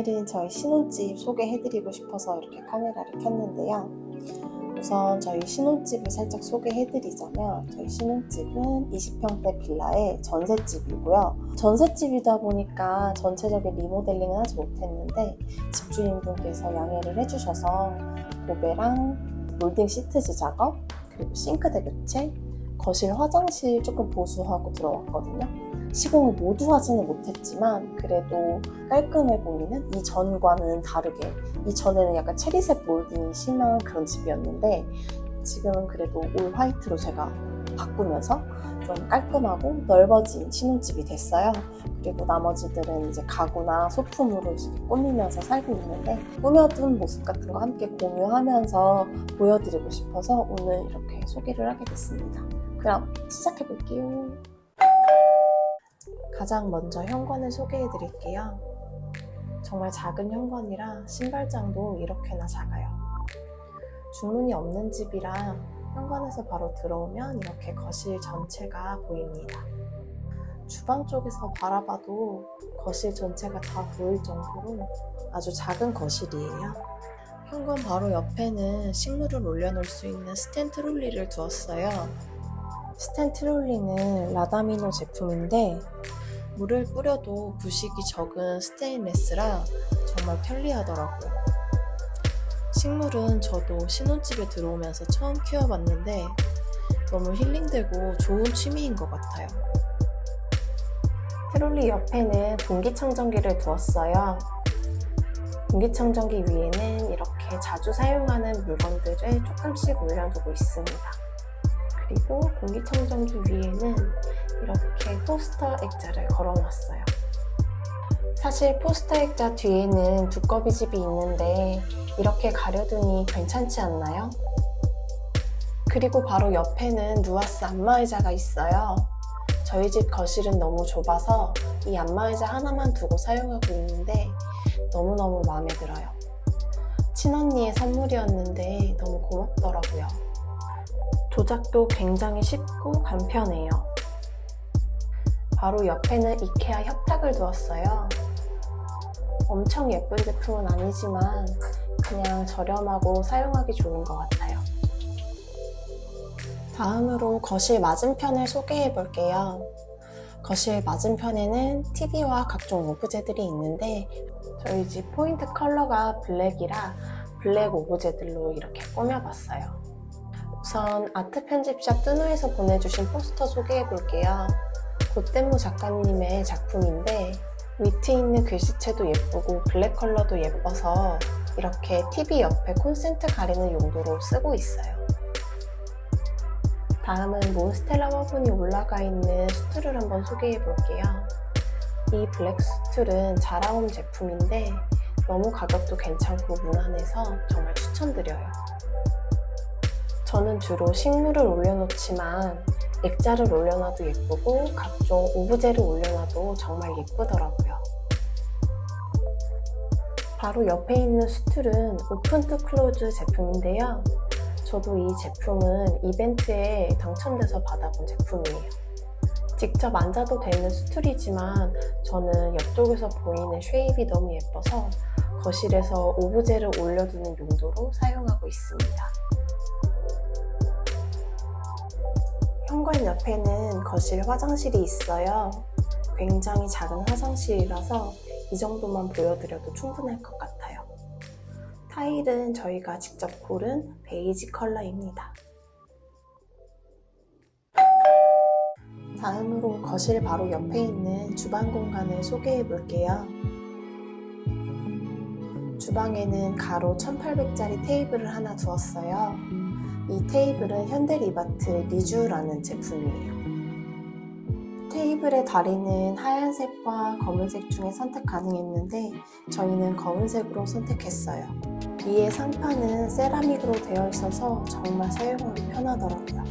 오늘은 저희 신혼집 소개해드리고 싶어서 이렇게 카메라를 켰는데요. 우선 저희 신혼집을 살짝 소개해드리자면 저희 신혼집은 20평대 빌라의 전셋집이고요. 전셋집이다 보니까 전체적인 리모델링은 하지 못했는데 집주인분께서 양해를 해주셔서 도배랑 몰딩 시트지 작업 그리고 싱크대 교체 거실 화장실 조금 보수하고 들어왔거든요. 시공을 모두 하지는 못했지만 그래도 깔끔해 보이는 이 전과는 다르게 이 전에는 약간 체리색 몰딩이 심한 그런 집이었는데 지금은 그래도 올 화이트로 제가 바꾸면서 좀 깔끔하고 넓어진 신혼집이 됐어요. 그리고 나머지들은 이제 가구나 소품으로 꾸미면서 살고 있는데 꾸며둔 모습 같은 거 함께 공유하면서 보여드리고 싶어서 오늘 이렇게 소개를 하게 됐습니다. 그럼 시작해 볼게요. 가장 먼저 현관을 소개해 드릴게요. 정말 작은 현관이라 신발장도 이렇게나 작아요. 중문이 없는 집이라 현관에서 바로 들어오면 이렇게 거실 전체가 보입니다. 주방 쪽에서 바라봐도 거실 전체가 다 보일 정도로 아주 작은 거실이에요. 현관 바로 옆에는 식물을 올려놓을 수 있는 스탠 트롤리를 두었어요. 스탠 트롤리는 라다미노 제품인데 물을 뿌려도 부식이 적은 스테인레스라 정말 편리하더라고요. 식물은 저도 신혼집에 들어오면서 처음 키워봤는데 너무 힐링되고 좋은 취미인 것 같아요. 트롤리 옆에는 공기청정기를 두었어요. 공기청정기 위에는 이렇게 자주 사용하는 물건들을 조금씩 올려두고 있습니다. 그리고 공기청정기 위에는 이렇게 포스터 액자를 걸어놨어요. 사실 포스터 액자 뒤에는 두꺼비 집이 있는데 이렇게 가려두니 괜찮지 않나요? 그리고 바로 옆에는 누아스 안마의자가 있어요. 저희 집 거실은 너무 좁아서 이 안마의자 하나만 두고 사용하고 있는데 너무너무 마음에 들어요. 친언니의 선물이었는데 너무 고맙더라고요. 조작도 굉장히 쉽고 간편해요. 바로 옆에는 이케아 협탁을 두었어요. 엄청 예쁜 제품은 아니지만 그냥 저렴하고 사용하기 좋은 것 같아요. 다음으로 거실 맞은편을 소개해 볼게요. 거실 맞은편에는 TV와 각종 오브제들이 있는데 저희 집 포인트 컬러가 블랙이라 블랙 오브제들로 이렇게 꾸며봤어요. 우선 아트 편집샵 뜨누에서 보내주신 포스터 소개해 볼게요. 고땡모 작가님의 작품인데 위트 있는 글씨체도 예쁘고 블랙 컬러도 예뻐서 이렇게 TV 옆에 콘센트 가리는 용도로 쓰고 있어요. 다음은 몬스텔라 화분이 올라가 있는 수트를 한번 소개해 볼게요. 이 블랙 수트는 자라홈 제품인데 너무 가격도 괜찮고 무난해서 정말 추천드려요. 저는 주로 식물을 올려놓지만 액자를 올려놔도 예쁘고 각종 오브제를 올려놔도 정말 예쁘더라고요. 바로 옆에 있는 수툴은 오픈 투 클로즈 제품인데요. 저도 이 제품은 이벤트에 당첨돼서 받아본 제품이에요. 직접 앉아도 되는 수툴이지만 저는 옆쪽에서 보이는 쉐입이 너무 예뻐서 거실에서 오브제를 올려두는 용도로 사용하고 있습니다. 현관 옆에는 거실 화장실이 있어요. 굉장히 작은 화장실이라서 이 정도만 보여드려도 충분할 것 같아요. 타일은 저희가 직접 고른 베이지 컬러입니다. 다음으로 거실 바로 옆에 있는 주방 공간을 소개해 볼게요. 주방에는 가로 1800짜리 테이블을 하나 두었어요. 이 테이블은 현대리바트 리주라는 제품이에요. 테이블의 다리는 하얀색과 검은색 중에 선택 가능했는데 저희는 검은색으로 선택했어요. 위에 상판은 세라믹으로 되어 있어서 정말 사용하기 편하더라고요.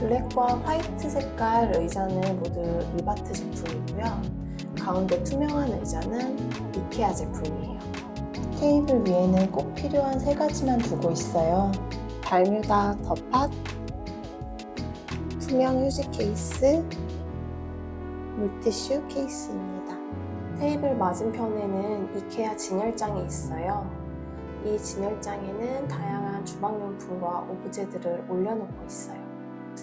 블랙과 화이트 색깔 의자는 모두 리바트 제품이고요. 가운데 투명한 의자는 이케아 제품이에요. 테이블 위에는 꼭 필요한 세 가지만 두고 있어요. 발뮤다 덧팟, 투명 휴지 케이스, 물티슈 케이스입니다. 테이블 맞은편에는 이케아 진열장이 있어요. 이 진열장에는 다양한 주방용품과 오브제들을 올려놓고 있어요.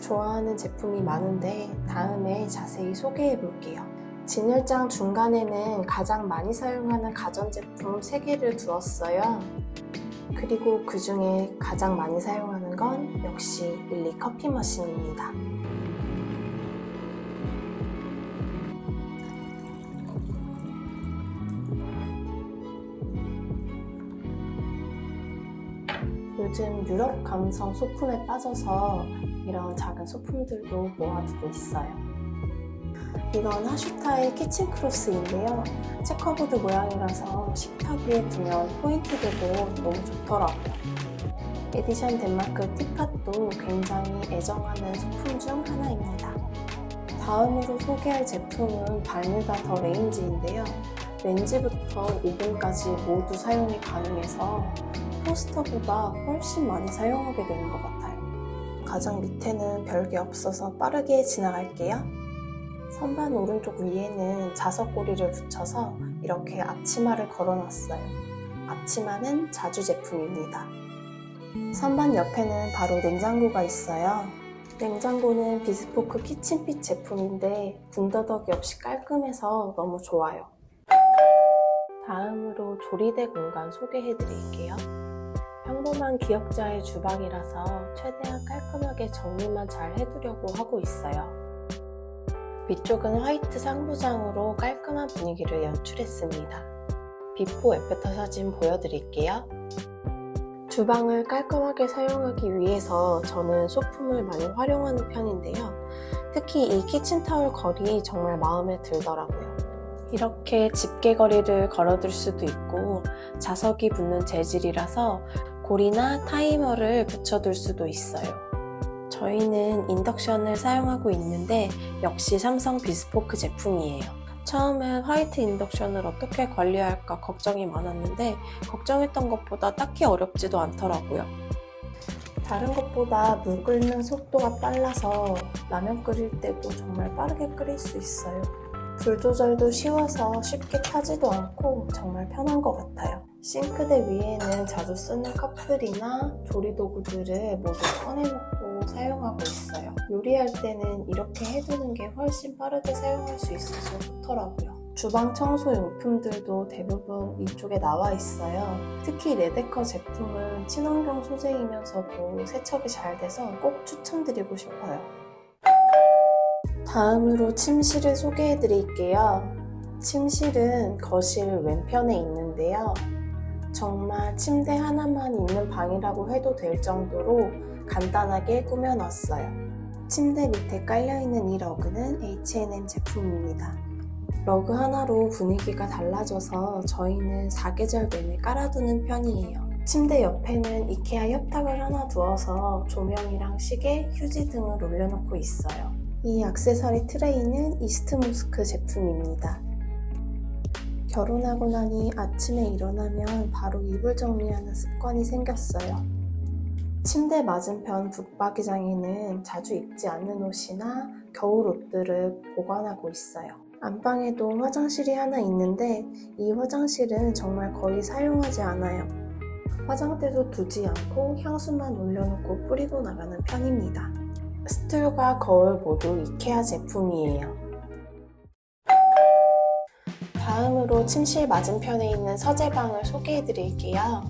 좋아하는 제품이 많은데 다음에 자세히 소개해 볼게요. 진열장 중간에는 가장 많이 사용하는 가전제품 3개를 두었어요. 그리고 그 중에 가장 많이 사용하는 건 역시 일리 커피 머신입니다. 요즘 유럽 감성 소품에 빠져서 이런 작은 소품들도 모아두고 있어요. 이건 하슈타의 키친 크로스인데요. 체커보드 모양이라서 식탁 위에 두면 포인트 되고 너무 좋더라고요. 에디션 덴마크 티팟도 굉장히 애정하는 소품 중 하나입니다. 다음으로 소개할 제품은 발뮤다 더 레인지인데요. 렌즈부터 오븐까지 모두 사용이 가능해서 토스터보다 훨씬 많이 사용하게 되는 것 같아요. 가장 밑에는 별게 없어서 빠르게 지나갈게요. 선반 오른쪽 위에는 자석고리를 붙여서 이렇게 앞치마를 걸어놨어요. 앞치마는 자주 제품입니다. 선반 옆에는 바로 냉장고가 있어요. 냉장고는 비스포크 키친핏 제품인데 군더더기 없이 깔끔해서 너무 좋아요. 다음으로 조리대 공간 소개해 드릴게요. 평범한 기역자의 주방이라서 최대한 깔끔하게 정리만 잘 해두려고 하고 있어요. 위쪽은 화이트 상부장으로 깔끔한 분위기를 연출했습니다. 비포 애프터 사진 보여드릴게요. 주방을 깔끔하게 사용하기 위해서 저는 소품을 많이 활용하는 편인데요. 특히 이 키친타월 거리 정말 마음에 들더라고요. 이렇게 집게거리를 걸어둘 수도 있고 자석이 붙는 재질이라서 고리나 타이머를 붙여둘 수도 있어요. 저희는 인덕션을 사용하고 있는데 역시 삼성 비스포크 제품이에요. 처음엔 화이트 인덕션을 어떻게 관리할까 걱정이 많았는데 걱정했던 것보다 딱히 어렵지도 않더라고요. 다른 것보다 물 끓는 속도가 빨라서 라면 끓일 때도 정말 빠르게 끓일 수 있어요. 불 조절도 쉬워서 쉽게 타지도 않고 정말 편한 것 같아요. 싱크대 위에는 자주 쓰는 컵들이나 조리도구들을 모두 꺼내놓고 사용하고 있어요. 요리할 때는 이렇게 해두는 게 훨씬 빠르게 사용할 수 있어서 좋더라고요. 주방 청소 용품들도 대부분 이쪽에 나와 있어요. 특히 레데커 제품은 친환경 소재이면서도 세척이 잘 돼서 꼭 추천드리고 싶어요. 다음으로 침실을 소개해 드릴게요. 침실은 거실 왼편에 있는데요. 정말 침대 하나만 있는 방이라고 해도 될 정도로 간단하게 꾸며놨어요. 침대 밑에 깔려있는 이 러그는 H&M 제품입니다. 러그 하나로 분위기가 달라져서 저희는 사계절 내내 깔아두는 편이에요. 침대 옆에는 이케아 협탁을 하나 두어서 조명이랑 시계, 휴지 등을 올려놓고 있어요. 이 액세서리 트레이는 이스트모스크 제품입니다. 결혼하고 나니 아침에 일어나면 바로 이불 정리하는 습관이 생겼어요. 침대 맞은편 붙박이장에는 자주 입지 않는 옷이나 겨울 옷들을 보관하고 있어요. 안방에도 화장실이 하나 있는데 이 화장실은 정말 거의 사용하지 않아요. 화장대도 두지 않고 향수만 올려놓고 뿌리고 나가는 편입니다. 스툴과 거울 모두 이케아 제품이에요. 다음으로 침실 맞은편에 있는 서재방을 소개해 드릴게요.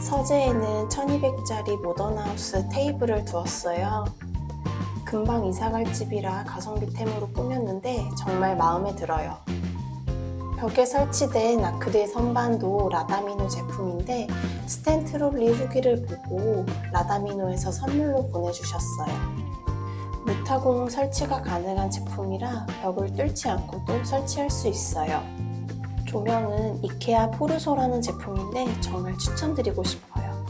서재에는 1200짜리 모던하우스 테이블을 두었어요. 금방 이사갈 집이라 가성비템으로 꾸몄는데 정말 마음에 들어요. 벽에 설치된 아크릴 선반도 라다미노 제품인데 스탠트롤리 후기를 보고 라다미노에서 선물로 보내주셨어요. 무타공 설치가 가능한 제품이라 벽을 뚫지 않고도 설치할 수 있어요. 조명은 이케아 포르소라는 제품인데 정말 추천드리고 싶어요.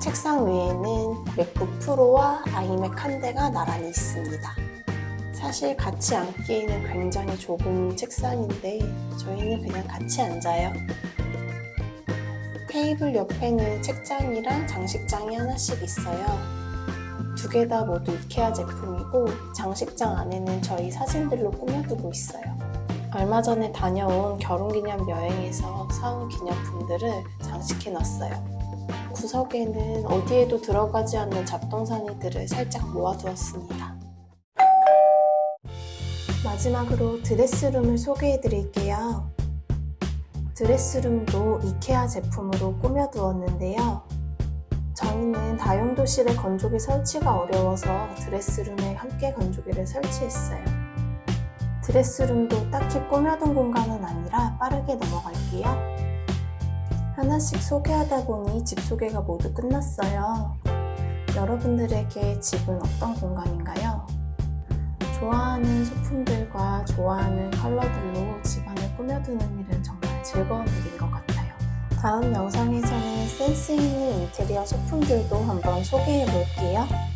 책상 위에는 맥북 프로와 아이맥 한 대가 나란히 있습니다. 사실 같이 앉기에는 굉장히 좁은 책상인데 저희는 그냥 같이 앉아요. 테이블 옆에는 책장이랑 장식장이 하나씩 있어요. 두 개 다 모두 이케아 제품이고 장식장 안에는 저희 사진들로 꾸며두고 있어요. 얼마 전에 다녀온 결혼기념 여행에서 사온 기념품들을 장식해 놨어요. 구석에는 어디에도 들어가지 않는 잡동사니들을 살짝 모아두었습니다. 마지막으로 드레스룸을 소개해 드릴게요. 드레스룸도 이케아 제품으로 꾸며두었는데요. 저희는 다용도실에 건조기 설치가 어려워서 드레스룸에 함께 건조기를 설치했어요. 드레스룸도 딱히 꾸며둔 공간은 아니라 빠르게 넘어갈게요. 하나씩 소개하다 보니 집 소개가 모두 끝났어요. 여러분들에게 집은 어떤 공간인가요? 좋아하는 소품들과 좋아하는 컬러들로 집안을 꾸며두는 일은 정말 즐거운 일인 것 같아요. 다음 영상에서는 센스 있는 인테리어 소품들도 한번 소개해 볼게요.